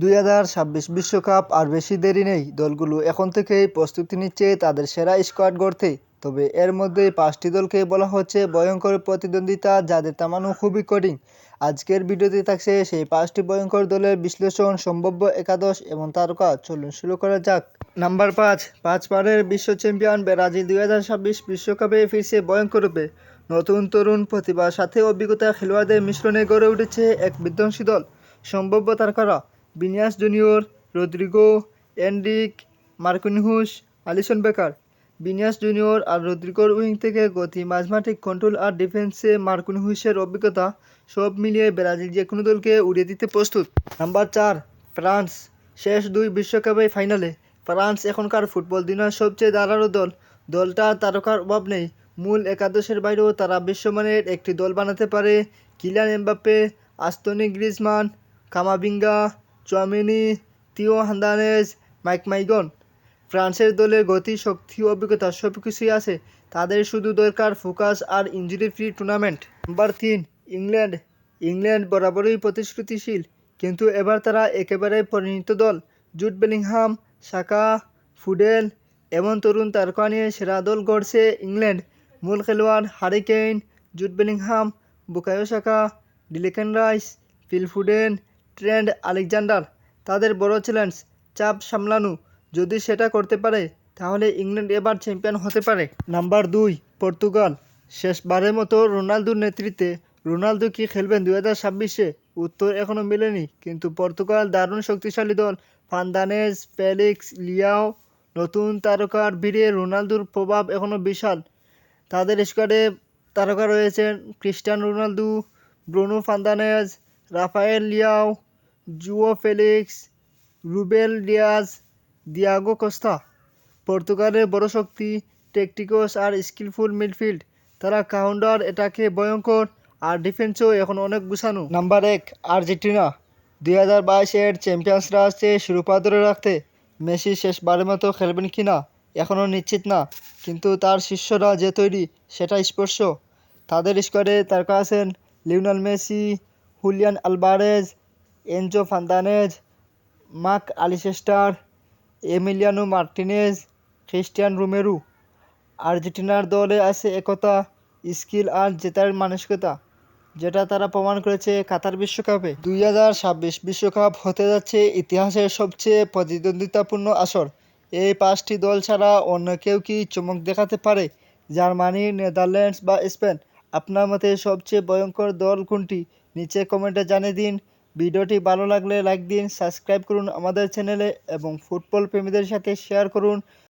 দুই হাজার ছাব্বিশ বিশ্বকাপ আর বেশি দেরি নেই। দলগুলো এখন থেকেই প্রস্তুতি নিচ্ছে তাদের সেরা স্কোয়াড গড়তে। তবে এর মধ্যে পাঁচটি দলকে বলা হচ্ছে ভয়ঙ্কর প্রতিদ্বন্দ্বিতা যাদের থামানো খুবই কঠিন। আজকের ভিডিওতে থাকছে সেই পাঁচটি ভয়ঙ্কর দলের বিশ্লেষণ, সম্ভাব্য একাদশ এবং তারকা। চলুন শুরু করা যাক। নাম্বার পাঁচ পাঁচ পারের বিশ্ব চ্যাম্পিয়ন ব্রাজিল দুই হাজার ছাব্বিশ বিশ্বকাপে ফিরছে ভয়ঙ্কর রূপে নতুন তরুণ প্রতিভার সাথে অভিজ্ঞতা খেলোয়াড়দের মিশ্রণে গড়ে উঠেছে এক বিধ্বংসী দল। সম্ভাব্য তারকারা Vinicius Junior, Rodrygo Endrick Marquinhos Alisson Becker. Vinicius Junior আর রদ্রিগোর উইং থেকে গতি, মাঝমাঠে কন্ট্রোল আর ডিফেন্সে মার্কুনহুসের অভিজ্ঞতা সব মিলিয়ে ব্রাজিল যে কোনো দলকে উড়িয়ে দিতে প্রস্তুত। নাম্বার চার, ফ্রান্স। শেষ দুই বিশ্বকাপে ফাইনালে ফ্রান্স এখনকার ফুটবল দুনিয়ার সবচেয়ে দাঁড়ানো দল। দলটার তারকার অভাব নেই। মূল একাদশের বাইরেও তারা বিশ্বমানের একটি দল বানাতে পারে। Kylian Mbappe, Antoine Griezmann, Camavinga Tchouameni Theo Hernandez, Mike Maignan. ফ্রান্সের দলের গতি, শক্তি অভিজ্ঞতা সব কিছুই আছে। তাদের শুধু দরকার ফোকাস আর ইঞ্জুরি ফ্রি টুর্নামেন্ট। নাম্বার তিন, ইংল্যান্ড। ইংল্যান্ড বরাবরই প্রতিশ্রুতিশীল, কিন্তু এবার তারা একেবারে পরিণত দল। জুট বেলিংহাম, সাকা, ফুডেল, এমন তরুণ তারকা নিয়ে সেরা দল গড়ছে ইংল্যান্ড। মূল খেলোয়াড় Harry Kane Jude Bellingham, Bukayo Saka, Declan Rice, Phil Foden Trent Alexander, তাদের বড় চ্যালেঞ্জ, চাপ সামলানো। যদি সেটা করতে পারে, তাহলে ইংল্যান্ড এবার চ্যাম্পিয়ন হতে পারে। নাম্বার দুই, পর্তুগাল। শেষবারের মতো রোনালদোর নেতৃত্বে রোনালদো কি খেলবেন দু হাজার ছাব্বিশে? উত্তর এখনও মেলেনি, কিন্তু পর্তুগাল দারুণ শক্তিশালী দল। ফান্দানেজ ফেলিক্স, লিয়াও, নতুন তারকার ভিড়ে রোনালদোর প্রভাব এখনও বিশাল। তাদের স্কোয়াডে তারকা রয়েছেন Cristiano Ronaldo, Bruno Fernandes Rafael Leao Joao Felix Ruben Dias Diogo Costa পর্তুগালের বড় শক্তি টেকটিকস আর স্কিলফুল মিডফিল্ড তারা কাউন্টার এটাকে ভয়ঙ্কর আর ডিফেন্সও এখন অনেক গুছানো। নাম্বার এক, আর্জেন্টিনা। দুই হাজার বাইশের চ্যাম্পিয়ন্সরা আসছে শিরোপা ধরে রাখতে মেসি শেষবারের মতো খেলবেন কি না এখনও নিশ্চিত না। কিন্তু তার শিষ্যরা যে তৈরি সেটা স্পর্শ। তাদের স্কোয়াডে তারকা আছেন Lionel Messi Julian Alvarez Enzo Fernandez Mac Allister Emiliano Martinez Cristian Romero আর্জেন্টিনার দলে আছে একতা, স্কিল আর জেতার মানসিকতা, যেটা তারা প্রমাণ করেছে কাতার বিশ্বকাপে। দুই হাজার ছাব্বিশ বিশ্বকাপ হতে যাচ্ছে ইতিহাসের সবচেয়ে প্রতিদ্বন্দ্বিতাপূর্ণ আসর। এই পাঁচটি দল ছাড়া অন্য কেউ কি চমক দেখাতে পারে? জার্মানি, নেদারল্যান্ডস বা স্পেন? আপনার মতে সবচেয়ে ভয়ঙ্কর দল কোনটি? নিচে কমেন্টে জানিয়ে দিন। ভিডিওটি ভালো লাগলে লাইক দিন সাবস্ক্রাইব করুন আমাদের চ্যানেলে এবং ফুটবল প্রেমীদের সাথে শেয়ার করুন।